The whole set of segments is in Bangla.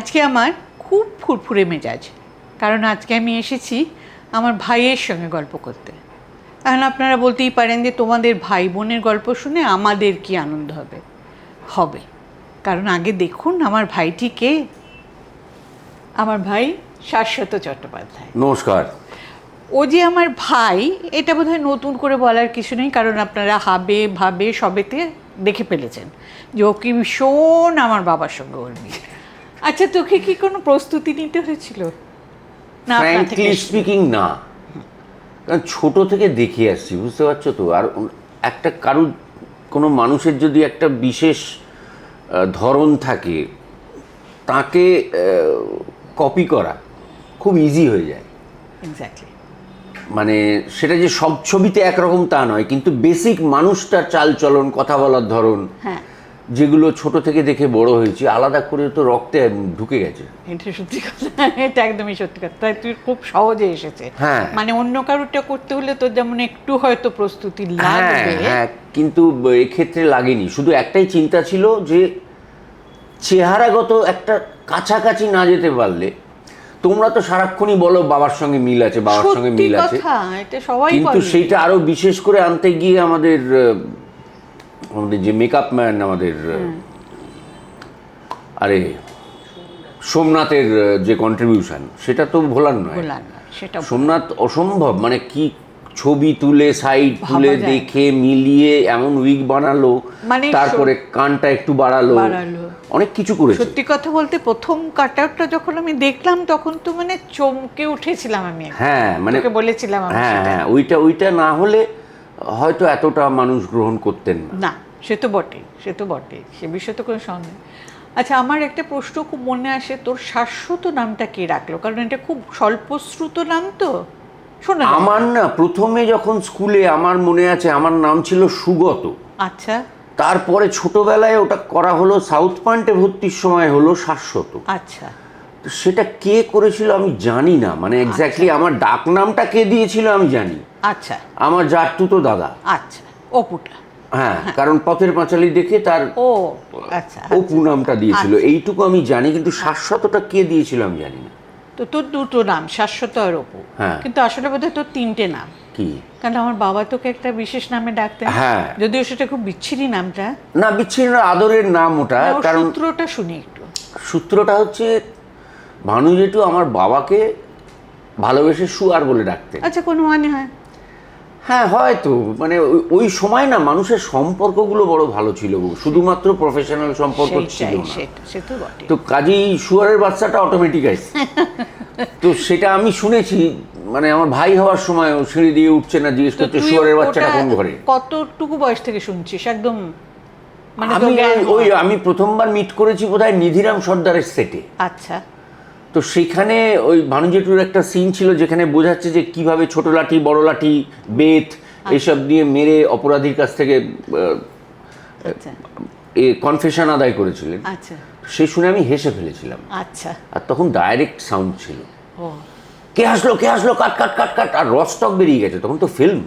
আজকে আমার খুব ফুরফুরে মেজাজ। কারণ আজকে আমি এসেছি আমার ভাইয়ের সঙ্গে গল্প করতে। এখন আপনারা বলতেই পারেন যে তোমাদের ভাই বোনের গল্প শুনে আমাদের কি আনন্দ হবে? হবে। কারণ আগে দেখুন আমার ভাইটি কে? আমার ভাই শাশ্বত চট্টোপাধ্যায়। নমস্কার। ও যে আমার ভাই এটা বোধহয় নতুন করে বলার কিছু নেই কারণ আপনারা হাবে ভাবে সবেতে দেখে ফেলেছেন যে ও কি ভীষণ আমার বাবার সঙ্গে ওর মিল। আচ্ছা তোকে কি কোনো প্রস্তুতি নিতে হয়েছিল? না আপনার থেকে ফ্র্যাঙ্কলি স্পিকিং না। কারণ ছোট থেকে দেখে আসছি বুঝতে পারছ তো? আর একটা কারুর কোনো মানুষের যদি একটা বিশেষ আহ, ধরন থাকে তাকে কপি করা খুব ইজি হয়ে যায়। এক্স্যাক্টলি মানে সেটা যে সব ছবিতে একরকম তা নয় কিন্তু বেসিক মানুষটার চাল চলন কথা বলার ধরন হ্যাঁ। যেগুলো ছোট থেকে দেখে বড় হয়েছি আলাদা করে তো রক্তে ঢুকে গেছে। এটা সত্যি কথা এটা একদমই সত্যি কথা। তাই তুই খুব সহজে এসেছে। হ্যাঁ। মানে অন্য কারোরটা করতে হলে তোর যেমন একটু হয়তো প্রস্তুতি হ্যাঁ লাগবে। হ্যাঁ কিন্তু এক্ষেত্রে লাগেনি। শুধু একটাই চিন্তা ছিল যে চেহারাগত একটা কাছাকাছি না যেতে পারলে তোমরা তো সারাক্ষণই বলো বাবার সঙ্গে মিল আছে বাবার সঙ্গে মিল আছে। কথা এটা সবাই কিন্তু সেইটা আরও বিশেষ করে আনতে গিয়ে আমাদের আমাদের যে মেকআপ ম্যান আমাদের আরে সোমনাথের যে কন্ট্রিবিউশন সেটা তো ভোলার নয়। সেটা সোমনাথ অসম্ভব মানে কি ছবি তুলে সাইড তুলে দেখে মিলিয়ে এমন উইক বানালো মানে তারপরে কানটা একটু বাড়ালো। অনেক কিছু করেছে। সত্যি কথা বলতে প্রথম কাটআউটটা যখন আমি দেখলাম তখন তো মানে চমকে উঠেছিলাম আমি হ্যাঁ মানে বলেছিলাম হ্যাঁ হ্যাঁ ওইটা ওইটা না হলে হয়তো এতটা মানুষ গ্রহণ করতেন না। না সে তো বটেই সে তো বটেই সে বিষয়ে তো কোনো সন্দেহ। আচ্ছা আমার একটা প্রশ্ন খুব মনে আসে তোর শাশ্বত নামটা কে রাখল? কারণ এটা খুব স্বল্পশ্রুত নাম তো। শোনা আমার না প্রথমে যখন স্কুলে আমার মনে আছে আমার নাম ছিল সুগত। আচ্ছা। তারপরে ছোটবেলায় ওটা করা হলো সাউথ পয়েন্টে ভর্তির সময় হলো শাশ্বত। আচ্ছা। তো সেটা কে করেছিল আমি জানি না। মানে এক্স্যাক্টলি আমার ডাক নামটা কে দিয়েছিল আমি জানি। আচ্ছা। আমার জাটতুতো দাদা। আচ্ছা অপুটা। হ্যাঁ কারণ পথের পাঁচালি দেখে তার ও আচ্ছা অপু নামটা দিয়েছিল। এইটুকু আমি জানি কিন্তু শাশ্বতটা কে দিয়েছিল আমি জানি না। তো তোর দুটো নাম শাশ্বত আর অপু। হ্যাঁ। কিন্তু আসলে বোধহয় তোর তিনটে নাম। কি? কারণ আমার বাবা তোকে একটা বিশেষ নামে ডাকতেন। হ্যাঁ। যদিও সেটা খুব বিচ্ছিরি নামটা। না বিচ্ছিন্ন আদরের নাম ওটা কারণ সূত্রটা শুনি একটু। সূত্রটা হচ্ছে ভানু জেঠু আমার বাবাকে ভালোবেসে সুয়ার বলে ডাকতেন। আচ্ছা কোনো মানে হয়? হ্যাঁ হয়তো। মানে ওই- সময় না মানুষের সম্পর্কগুলো বড় ভালো ছিল শুধুমাত্র প্রফেশনাল সম্পর্ক ছিল না। তো কাজেই শুয়ারের বাচ্চাটা অটোমেটিক আসছে। তো সেটা আমি শুনেছি মানে আমার ভাই হওয়ার সময় ও সিঁড়ি দিয়ে উঠছে না জিজ্ঞেস করছে তুই শুয়ারের বাচ্চাটা কোন ঘরে? কতটুকু বয়স থেকে শুনছিস? একদম মানে আমি ওই আমি প্রথমবার মিট করেছি বোধহয় নিধিরাম সর্দারের সেটে আচ্ছা। তো সেখানে ওই ভানুজেটুর একটা সিন ছিল যেখানে বোঝাচ্ছে যে কীভাবে ছোট লাঠি বড় লাঠি বেত এসব দিয়ে মেরে অপরাধীর কাছ থেকে আচ্ছা। এ কনফেশন আদায় করেছিলেন। আচ্ছা। সে শুনে আমি হেসে ফেলেছিলাম। আচ্ছা। আর তখন ডাইরেক্ট সাউন্ড ছিল। কে আসলো কে আসলো? কাট কাট কাট কাট। আর রস্টক বেরিয়ে গেছে। তখন তো ফিল্ম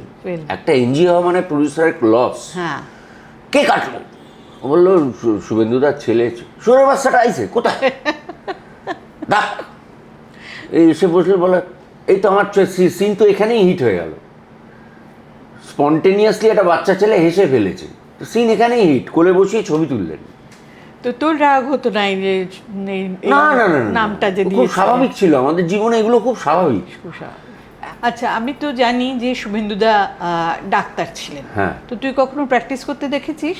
একটা এনজিও হওয়া মানে প্রডিউসারের লস হ্যাঁ। কে কাটলো? বলল "শু- শুভেন্দুদার ছেলে সুরের বাচ্চাটা আইছে। কোথায়? এসে বসলে বলে এই তো আমার সিন তো এখানেই হিট হয়ে গেল। স্পন্টেনিয়াসলি একটা বাচ্চা ছেলে হেসে ফেলেছে। তো সিন এখানেই হিট কোলে বসিয়ে ছবি তুললেন। তো তোর রাগ হতো না এই যে না না না নামটা যে খুব স্বাভাবিক ছিল। আমাদের জীবনে এগুলো খুব স্বাভাবিক। আচ্ছা আমি তো জানি যে শুভেন্দুদা ডাক্তার ছিলেন। হ্যাঁ। তো তুই কখনো প্র্যাকটিস করতে দেখেছিস?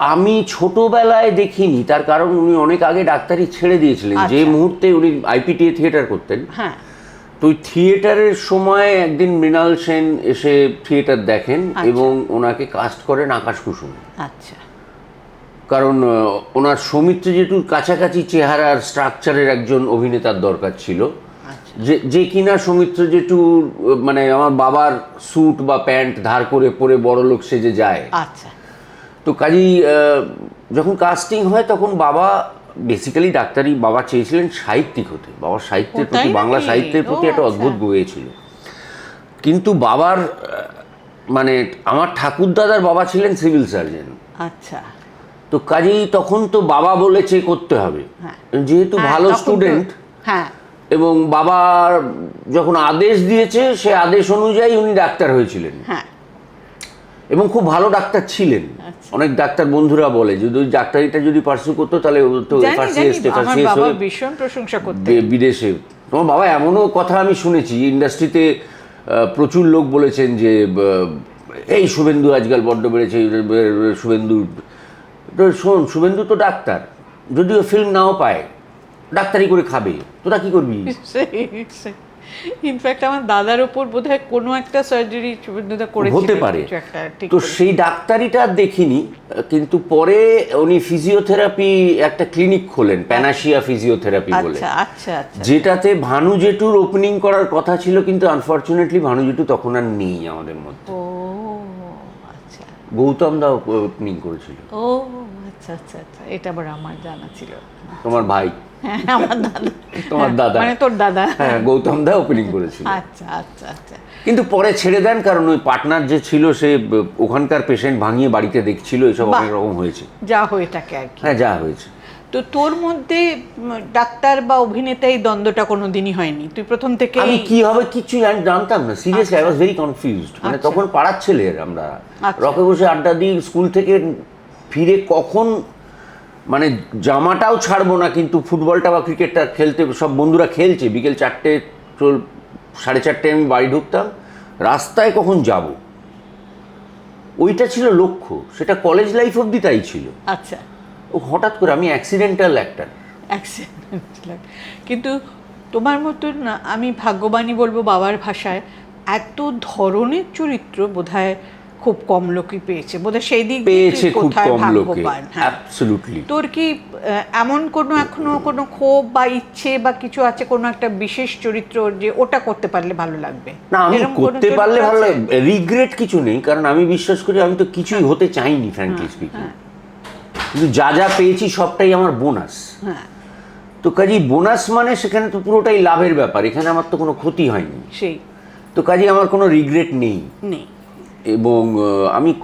আমি ছোটবেলায় দেখিনি তার কারণ উনি অনেক আগে ডাক্তারি ছেড়ে দিয়েছিলেন। যে আচ্ছা। মুহূর্তে উনি আইপিটিএ থিয়েটার করতেন। হ্যাঁ। তো ওই থিয়েটারের সময় একদিন মৃণাল সেন এসে থিয়েটার দেখেন আচ্ছা। এবং ওনাকে কাস্ট করেন আকাশ কুসুম। আচ্ছা। কারণ ওনার সৌমিত্র জেঠুর কাছাকাছি চেহারার স্ট্রাকচারের একজন অভিনেতার দরকার ছিল। আচ্ছা। যে যে কিনা সৌমিত্র জেঠুর মানে আমার বাবার স্যুট বা প্যান্ট ধার করে পরে বড় লোক সেজে যায়। আচ্ছা। তো কাজেই যখন কাস্টিং হয় তখন বাবা বেসিক্যালি ডাক্তারি বাবা চেয়েছিলেন সাহিত্যিক হতে। বাবার সাহিত্যের প্রতি বাংলা সাহিত্যের প্রতি একটা আচ্ছা। অদ্ভুত বয়ে ছিল। কিন্তু বাবার মানে আমার ঠাকুরদাদার বাবা ছিলেন সিভিল সার্জন আচ্ছা। তো কাজেই তখন তো বাবা বলেছে করতে হবে। হ্যাঁ। যেহেতু হ্যাঁ, ভালো স্টুডেন্ট হ্যাঁ। এবং বাবা যখন আদেশ দিয়েছে সে আদেশ অনুযায়ী উনি ডাক্তার হয়েছিলেন। হ্যাঁ। এবং খুব ভালো ডাক্তার ছিলেন। আচ্ছা। অনেক ডাক্তার বন্ধুরা বলে যদি ওই ডাক্তারিটা যদি পার্সু করতো তাহলে তো হয়ে ভীষণ প্রশংসা করতে বিদেশে। তোমার বাবা এমনও কথা আমি শুনেছি ইন্ডাস্ট্রিতে প্রচুর লোক বলেছেন যে এই শুভেন্দু আজকাল বড্ড বেড়েছে শুভেন্দু। তো শোন শুভেন্দু তো ডাক্তার যদিও ফিল্ম নাও পায় ডাক্তারি করে খাবে তোরা কি করবি? ইনফ্যাক্ট আমার দাদার ওপর বোধহয় কোনো একটা সার্জারি করেছিল হতে পারে। তো সেই ডাক্তারিটা আর দেখিনি কিন্তু পরে উনি ফিজিওথেরাপি একটা ক্লিনিক খোলেন প্যানাশিয়া ফিজিওথেরাপি বলে। আচ্ছা আচ্ছা আচ্ছা। যেটাতে ভানু জেটুর ওপেনিং করার কথা ছিল কিন্তু আনফর্চুনেটলি ভানু জেটু তখন আর নেই আমাদের মধ্যে। ও আচ্ছা। গৌতম দা ওপেনিং করেছিল। ও আচ্ছা আচ্ছা আচ্ছা। এটা আবার আমার জানা ছিল। তোমার ভাই? হ্যাঁ আমার দাদা। তোমার দাদা। মানে তোর দাদা। হ্যাঁ গৌতম দা ওপেনিং করেছিল। আচ্ছা আচ্ছা আচ্ছা। কিন্তু পরে ছেড়ে দেন কারণ ওই পার্টনার যে ছিল সে ওখানকার পেশেন্ট ভাঙিয়ে বাড়িতে দেখছিল এসব অনেক রকম হয়েছে। যা হয়ে থাকে আর কি। হ্যাঁ যা হয়েছে। তো তোর মধ্যে ডাক্তার বা অভিনেতা এই দ্বন্দ্বটা কোনোদিনই হয়নি? তুই প্রথম থেকে আমি কি হবে কিছু জান- জানতাম না। Seriously I was very confused মানে আচ্ছা। তখন পাড়ার ছেলের আমরা। আচ্ছা। রকে বসে আড্ডা দিই স্কুল থেকে ফিরে কখন? মানে জামাটাও ছাড়বো না কিন্তু ফুটবলটা বা ক্রিকেটটা খেলতে সব বন্ধুরা খেলছে। বিকেল চারটে চল সাড়ে চারটে আমি বাড়ি ঢুকতাম। রাস্তায় কখন যাব? ওইটা ছিল লক্ষ্য। সেটা কলেজ লাইফ অবধি তাই ছিল। আচ্ছা। ও হঠাৎ করে আমি অ্যাক্সিডেন্টাল একটা। কিন্তু তোমার মতন না আমি ভাগ্যবানই বলব বাবার ভাষায় এত ধরনের চরিত্র বোধহয় খুব কম লোকই পেয়েছে। বোধহয় সেই দিক পেয়েছে খুব কম লোকে। হ্যাঁ। তোর কি এমন কোনো এখনও কোনো ক্ষোভ বা ইচ্ছে বা কিছু আছে কোনো একটা বিশেষ চরিত্র যে ওটা করতে পারলে ভালো লাগবে? না আমি করতে পারলে ভালো? রিগ্রেট কিছু নেই কারণ আমি বিশ্বাস করি আমি তো কিছুই হতে চাইনি ফ্র্যাঙ্কলি স্পিকিং কিন্তু যা যা পেয়েছি সবটাই আমার বোনাস হ্যাঁ। তো কাজেই বোনাস মানে সেখানে তো পুরোটাই লাভের ব্যাপার এখানে আমার তো কোনো ক্ষতি হয়নি। সেই। তো কাজেই আমার কোনো রিগ্রেট নেই। নেই। এবং আমি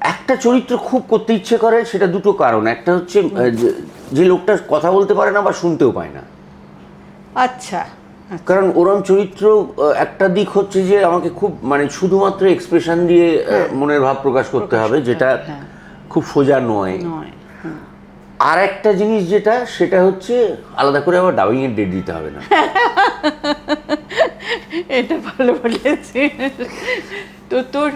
একটা চরিত্র খুব করতে ইচ্ছে করে সেটা দুটো কারণ। একটা হচ্ছে যে- লোকটা কথা বলতে পারে না বা শুনতেও পায় না। আচ্ছা কারণ ওরম চরিত্র একটা দিক হচ্ছে যে আমাকে খুব মানে শুধুমাত্র এক্সপ্রেশন দিয়ে মনের ভাব প্রকাশ করতে হবে যেটা হ্যাঁ। খুব সোজা নয়। নয় আর একটা জিনিস যেটা সেটা হচ্ছে আলাদা করে আবার ডাবিং এর ডেট দিতে হবে না। এটা ভালো বলেছি। তো তোর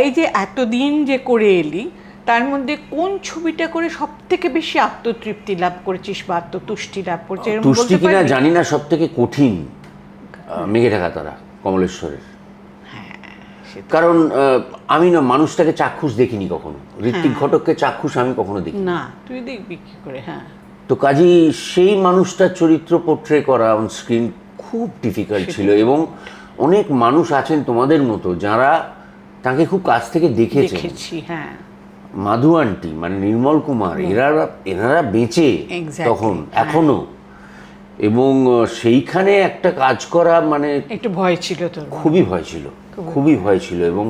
এই যে এতদিন যে করে এলি তার মধ্যে কোন ছবিটা করে সব থেকে বেশি আত্মতৃপ্তি লাভ করেছিস বা আত্মতুষ্টি লাভ করেছিস? তুষ্টি কিনা জানি না সব থেকে কঠিন। মেঘে ঢাকা তারা কমলেশ্বরের। কারণ আমি না মানুষটাকে চাক্ষুষ দেখিনি কখনো। ঋত্বিক হ্যাঁ। ঘটককে চাক্ষুষ আমি কখনো দেখি না তুই দেখবি কি করে হ্যাঁ। তো কাজেই সেই মানুষটার চরিত্র পোট্রে করা অন স্ক্রিন খুব ডিফিকাল্ট ছিল এবং অনেক মানুষ আছেন তোমাদের মতো যারা তাকে খুব কাছ থেকে দেখেছেন। দেখেছি হ্যাঁ। মাধু আন্টি মানে নির্মল কুমার এনারা এনারা বেঁচে তখন হ্যাঁ। এখনও। এবং সেইখানে একটা কাজ করা মানে একটু ভয় ছিল তো খুবই ভয় ছিল খুবই ভয়। ছিল এবং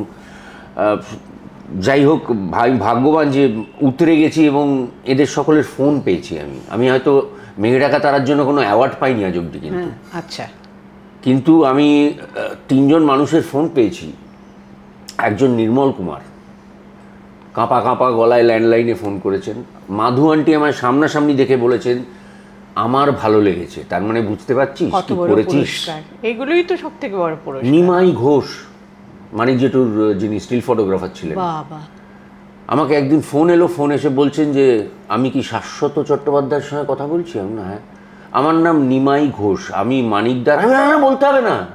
যাই হোক ভাই ভাগ্যবান যে উতরে গেছি এবং এদের সকলের ফোন পেয়েছি আমি। আমি হয়তো মেঘে ডাকা তারার জন্য কোনো অ্যাওয়ার্ড পাইনি আজ অব্দি কিন্তু। হ্যাঁ আচ্ছা। কিন্তু আমি তিনজন মানুষের ফোন পেয়েছি। একজন নির্মল কুমার। কাঁপা কাঁপা গলায় ল্যান্ডলাইনে ফোন করেছেন। মাধু আন্টি আমার সামনাসামনি দেখে বলেছেন আমার ভালো লেগেছে। তার মানে বুঝতে পারছিস? কি করেছিস? এগুলোই তো সব থেকে বড় পুরস্কার। নিমাই ঘোষ মানিক জেঠুর যিনি স্টিল ফটোগ্রাফার ছিলেন। বাবা। আমাকে একদিন ফোন এলো ফোন এসে বলছেন যে আমি কি শাশ্বত চট্টোপাধ্যায়ের সঙ্গে কথা বলছি? আমি না হ্যাঁ। আমার নাম নিমাই ঘোষ আমি মানিকদার আমি না, না বলতে হবে না।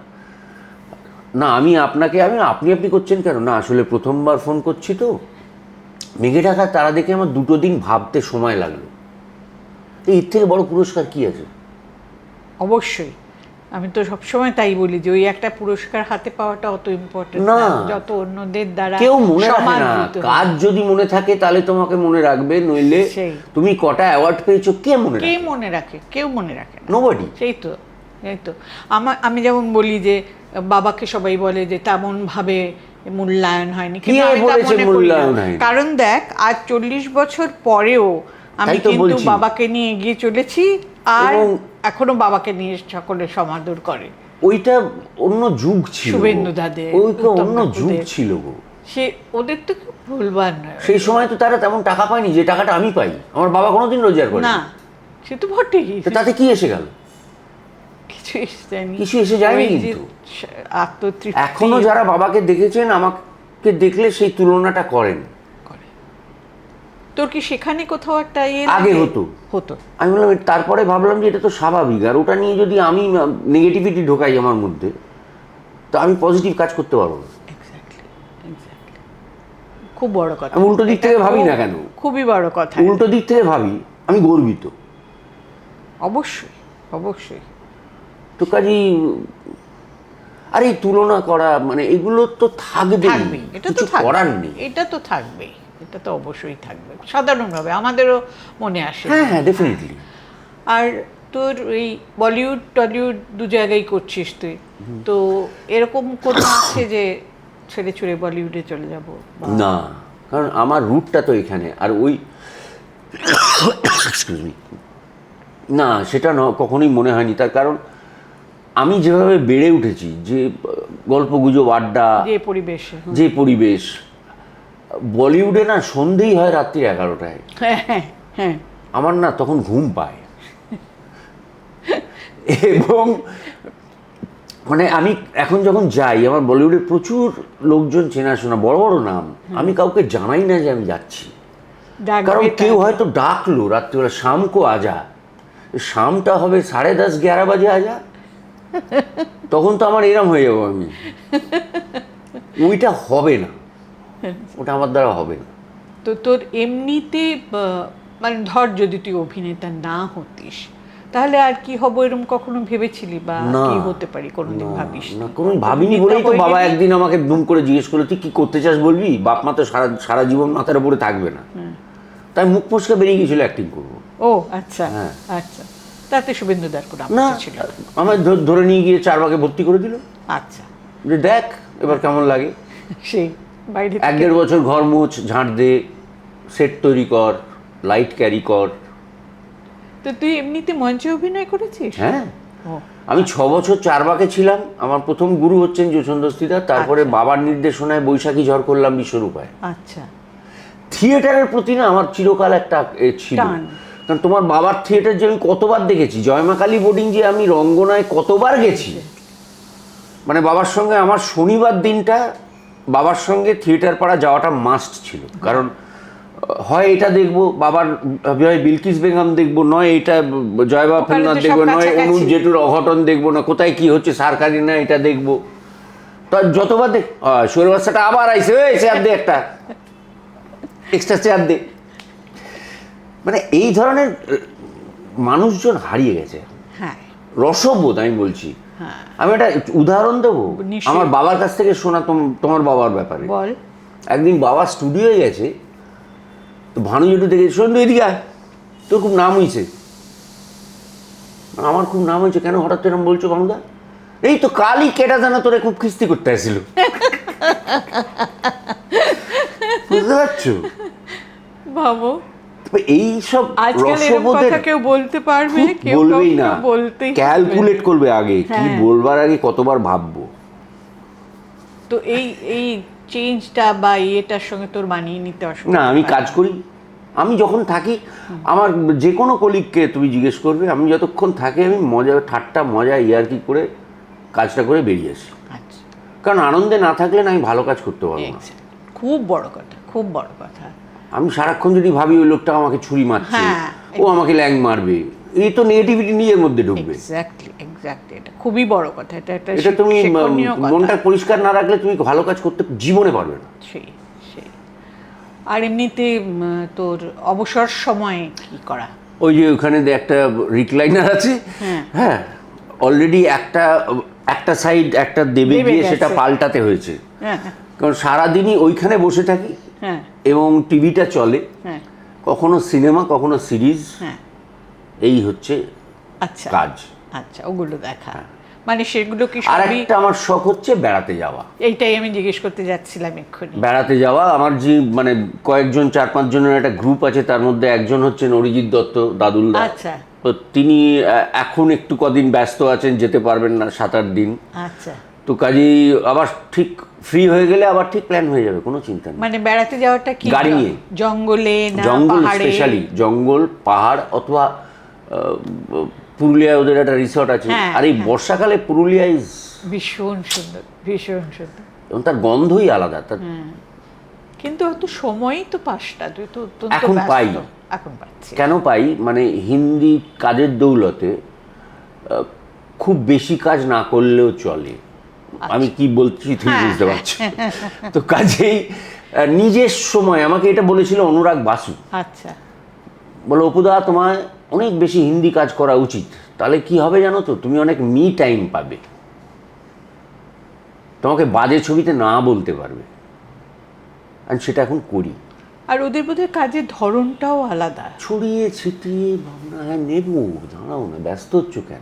না আমি আপনাকে আমি আপনি আপনি করছেন কেন? না আসলে প্রথমবার ফোন করছি তো। মেঘে ঢাকা তারা দেখে আমার দুটো দিন ভাবতে সময় লাগল। এর থেকে বড় পুরস্কার কি আছে? অবশ্যই। আমি তো সবসময় তাই বলি যে ওই একটা পুরস্কার হাতে পাওয়াটা অত ইম্পর্টেন্ট না। যত অন্যদের দ্বারা কেউ মনে রাখে না। কাজ যদি মনে থাকে তাহলে তোমাকে মনে রাখবে নইলে তুমি কটা অ্যাওয়ার্ড পেয়েছ কে মনে কে মনে রাখে? কেউ মনে রাখে না। নোবডি সেই তো এই তো। আমার আমি যেমন বলি যে বাবাকে সবাই বলে যে তেমনভাবে মূল্যায়ন হয়নি। কিন্তু। মূল্যায়ন হয়নি? কারণ দেখ আজ চল্লিশ বছর পরেও আমি তো কিন্তু বাবাকে নিয়ে এগিয়ে চলেছি। আর এখনও বাবাকে নিয়ে সকলে সমাদর করে। ওইটা অন্য যুগ ছিল। শুভেন্দু দাদের, ওইটা অন্য যুগ ছিল গো। সে ওদের তো ভুলবার নয়। সেই সময় তো তারা তেমন টাকা পায়নি যে টাকাটা আমি পাই। আমার বাবা কোনোদিন রোজগার করে না সে তো বটেই তাতে কি এসে গেল? কিছু এসে যায়নি। কিছু এসে যায়নি কিন্তু। আত্মতৃপ্তি। এখনও যারা বাবাকে দেখেছেন আমাকে দেখলে সেই তুলনাটা করেন। করে তোর কি সেখানে কোথাও একটা ইয়ে আগে হতো। হতো। আমি বললাম তারপরে ভাবলাম যে এটা তো স্বাভাবিক। আর ওটা নিয়ে যদি আমি নেগেটিভিটি ঢোকাই আমার মধ্যে তো আমি পজিটিভ কাজ করতে পারব না। খুব বড় কথা। আমি উল্টো দিক থেকে ভাবি না কেন? খুবই বড় কথা। উল্টো দিক থেকে ভাবি আমি গর্বিত। অবশ্যই অবশ্যই। তো কাজেই আর তুলনা করা মানে এগুলো তো থাকবে এটা তো করার নেই। এটা তো থাকবে এটা তো অবশ্যই থাকবে সাধারণভাবে আমাদেরও মনে আসে। হ্যাঁ হ্যাঁ ডেফিনেটলি আর তোর এই বলিউড টলিউড দু জায়গায় করছিস তুই। তো এরকম কোনো আছে যে ছেড়ে ছুড়ে বলিউডে চলে যাব না কারণ আমার রুটটা তো এখানে। আর ওই এক্সকিউজ মি না সেটা ন কখনোই মনে হয়নি। তার কারণ আমি যেভাবে বেড়ে উঠেছি যে গল্পগুজব আড্ডা যে পরিবেশ যে পরিবেশ বলিউডে না সন্ধেই হয় রাত্রি এগারোটায়। হ্যাঁ হ্যাঁ হ্যাঁ। আমার না তখন ঘুম পায়। এবং মানে আমি এখন যখন যাই আমার বলিউডে প্রচুর লোকজন চেনাশোনা বড় বড় নাম। আমি কাউকে জানাই না যে আমি যাচ্ছি। কারণ কেউ হয়তো ডাকলো রাত্রিবেলা শাম কো আজা। শামটা হবে সাড়ে দশ গ্যারা বাজে আজা? তখন তো আমার এরম হয়ে যাব আমি। ওইটা হবে না। ওটা আমার দ্বারা হবে। না তো তোর এমনিতে মানে ধর যদি তুই অভিনেতা না হতিস তাহলে আর কি হব এরকম কখনো ভেবেছিলি? বা কি হতে পারি? কোনোদিন ভাবিস না কোনো ভাবিনি বলেই তো বাবা একদিন আমাকে দুম করে জিজ্ঞেস করল তুই কি করতে চাস বলবি? বাপ মা তো সারা সারা জীবন মাথার উপরে থাকবে না। তাই মুখ ফসকে বেরিয়ে গেছিল অ্যাক্টিং করব। ও আচ্ছা হ্যাঁ। আচ্ছা। তাতে শুভেন্দুদার কোনো না ছিল? আমার ধরে নিয়ে গিয়ে চার ভাগে ভর্তি করে দিল। আচ্ছা। যে দেখ এবার কেমন লাগে। সেই বাইরে এক দেড় বছর ঘর মুছ ঝাঁট দে সেট তৈরি কর লাইট ক্যারি কর। তো তুই এমনিতে মঞ্চে অভিনয় করেছিস? হ্যাঁ। আমি ছ বছর চার বাকে ছিলাম। আমার প্রথম গুরু হচ্ছেন যশোন্দস্তিদা তারপরে বাবার নির্দেশনায় বৈশাখী ঝড় করলাম বিশ্বরূপায়। আচ্ছা। থিয়েটারের প্রতি না আমার চিরকাল একটা ছিল। কারণ তোমার বাবার থিয়েটার যে আমি কতবার দেখেছি জয়মা কালী বোর্ডিং যে আমি রঙ্গনায় কতবার গেছি মানে বাবার সঙ্গে আমার শনিবার দিনটা বাবার সঙ্গে থিয়েটার পাড়া যাওয়াটা মাস্ট ছিল। কারণ হয় এটা দেখব বাবার হয় বিলকিস বেগম দেখব নয় এটা জয়বা ওখানে ফেলনাথ দেখব নয়। অনুজ জেঠুর অঘটন দেখব না কোথায় কি হচ্ছে সারকারি না এটা দেখব। তো যতবার দেখ শোয়ের বাচ্চাটা আবার আইসে ওই চেয়ার দে একটা। এক্সট্রা চেয়ার দে। মানে এই ধরনের মানুষজন হারিয়ে গেছে। হ্যাঁ। রসবোধ আমি বলছি। আমি একটা উদাহরণ দেবো? আমার বাবার কাছ থেকে শোনা তোম- তোমার বাবার ব্যাপারে। বল। একদিন বাবা স্টুডিওয়ে গেছে তো ভানু জেঠু দেখে সন্ধু এদিকে আয়। তোর খুব নাম হয়েছে আমার খুব নাম হয়েছে কেন হঠাৎ এরকম বলছো ভানুদা এই তো কালই কেটা জানা তোরে খুব খিস্তি করতে আসছিল বুঝতে পারছ? ভাবো রসবোধের কেউ বলতে পারবে কেউ বলবেই না। ক্যালকুলেট করবে আগে কি হ্যাঁ। বলবার আগে কতবার ভাববো? তো এই এই চেঞ্জটা বা ইয়েটার সঙ্গে তোর মানিয়ে নিতে অসুবিধা না আমি কাজ করি। আমি যখন থাকি আমার যে কোনো কলিগকে তুমি জিজ্ঞেস করবে আমি যতক্ষণ থাকি আমি মজা ঠাট্টা মজা ইয়ার্কি করে কাজটা করে বেরিয়ে আসি। আচ্ছা। কারণ আনন্দে না থাকলে না আমি ভালো কাজ করতে পারব খুব বড় কথা খুব বড় কথা। আমি সারাক্ষণ যদি ভাবি ওই লোকটা আমাকে ছুরি মারছে হ্যাঁ। ও আমাকে ল্যাং মারবে এই তো নেগেটিভিটি নিজের মধ্যে ঢুকবে এক্স্যাক্টলি এক্স্যাক্টলি এটা খুবই বড় কথা এটা একটা এটা তুমি। মনটা পরিষ্কার না রাখলে তুমি ভালো কাজ করতে জীবনে পারবে না সেই সেই আর এমনিতে তোর অবসর সময়ে কি করা ওই যে ওখানে একটা রিক্লাইনার আছে হ্যাঁ। হ্যাঁ অলরেডি একটা একটা সাইড একটা দেবে গিয়ে সেটা পাল্টাতে হয়েছে হ্যাঁ কারণ সারাদিনই ওইখানে বসে থাকি হ্যাঁ এবং টিভিটা চলে। হ্যাঁ। কখনো সিনেমা কখনো সিরিজ। হ্যাঁ। এই হচ্ছে আচ্ছা। কাজ। আচ্ছা ওগুলো দেখা। মানে সেগুলো কি আর একটা আমার শখ হচ্ছে বেড়াতে যাওয়া। এইটাই আমি জিজ্ঞেস করতে যাচ্ছিলাম এক্ষুনি। বেড়াতে যাওয়া আমার যে মানে কয়েকজন চার পাঁচ জনের একটা গ্রুপ আছে তার মধ্যে একজন হচ্ছেন অরিজিৎ দত্ত দাদুল্লা আচ্ছা। তো তিনি এখন একটু কদিন ব্যস্ত আছেন যেতে পারবেন না সাত আট দিন। আচ্ছা। তো কাজেই আবার ঠিক ফ্রি হয়ে গেলে আবার ঠিক প্ল্যান হয়ে যাবে কোনো চিন্তা নেই। মানে বেড়াতে যাওয়াটা কি গাড়ি নিয়ে। জঙ্গলে না জঙ্গল স্পেশালি জঙ্গল পাহাড় অথবা পুরুলিয়ায় ওদের একটা রিসর্ট আছে। হ্যাঁ, আর এই বর্ষাকালে পুরুলিয়া ইজ ভীষণ সুন্দর ভীষণ সুন্দর। এবং তার গন্ধই আলাদা তার কিন্তু অত সময়ই তো পাসটা তুই তো এখন পাই। এখন পাচ্ছি। কেন পাই? মানে হিন্দি কাজের দৌলতে খুব বেশি কাজ না করলেও চলে। আমি কি বলছি তুমি হ্যাঁ, বুঝতে পারছ। তো কাজেই নিজের সময় আমাকে এটা বলেছিল অনুরাগ বাসু। আচ্ছা। বলো অপুদা তোমার অনেক বেশি হিন্দি কাজ করা উচিত। তাহলে কি হবে জানো তো? তুমি অনেক মি টাইম পাবে। তোমাকে বাজে ছবিতে না বলতে পারবে। আর সেটা এখন করি। আর ওদের বোধহয় কাজের ধরনটাও আলাদা। ছড়িয়ে ছিটিয়ে ভাবনা হ্যাঁ নেব দাঁড়াও না ব্যস্ত হচ্ছ কেন?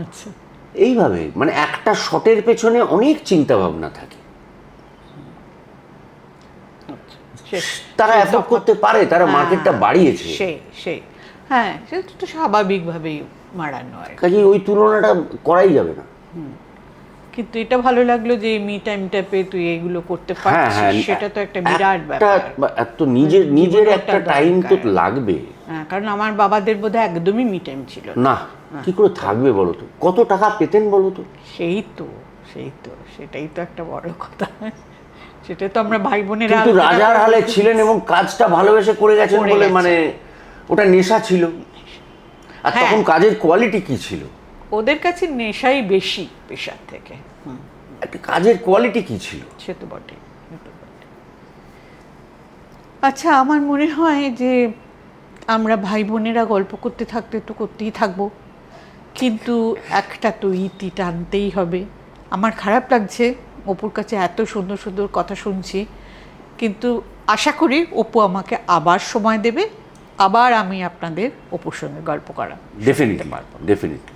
আচ্ছা। এইভাবে মানে একটা শটের পেছনে অনেক চিন্তা ভাবনা থাকে তারা অ্যাফোর্ড করতে পারে তারা হ্যাঁ, মার্কেটটা বাড়িয়েছে। সেই সেই হ্যাঁ সে তো স্বাভাবিকভাবেই মারানো আর কাজে ওই তুলনাটা করাই যাবে না। কিন্তু এটা ভালো লাগল যে মি টাইমটা পেয়ে তুই এগুলো করতে হ্যাঁ হ্যাঁ পারছিস সেটা তো একটা বিরাট ব্যাপার। এত নিজের নিজের একটা টাইম তো। লাগবে। হ্যাঁ কারণ আমার বাবাদের বোধহয় একদমই মি টাইম ছিল না। কি করে থাকবে বলো তো? কত টাকা পেতেন বলো তো? সেই তো সেই তো সেটাই তো একটা বড় কথা। সেটা তো আমরা ভাই বোনেরা কিন্তু রাজার হালে ছিলেন এবং কাজটা ভালোবেসে করে গেছেন বলে মানে ওটা নেশা ছিল। আর হ্যাঁ। তখন কাজের কোয়ালিটি কি ছিল? ওদের কাছে নেশাই বেশি পেশার থেকে। একটা কাজের কোয়ালিটি কি ছিল? সে তো বটে। আচ্ছা আমার মনে হয় যে আমরা ভাই বোনেরা গল্প করতে থাকতে তো করতেই থাকব। কিন্তু একটা তো ইতি টানতেই হবে। আমার খারাপ লাগছে, অপুর কাছে এত সুন্দর সুন্দর কথা শুনছি। কিন্তু আশা করি অপু আমাকে আবার সময় দেবে, আবার আমি আপনাদের অপুর সঙ্গে গল্প করা ডেফিনেটলি ডেফিনেটলি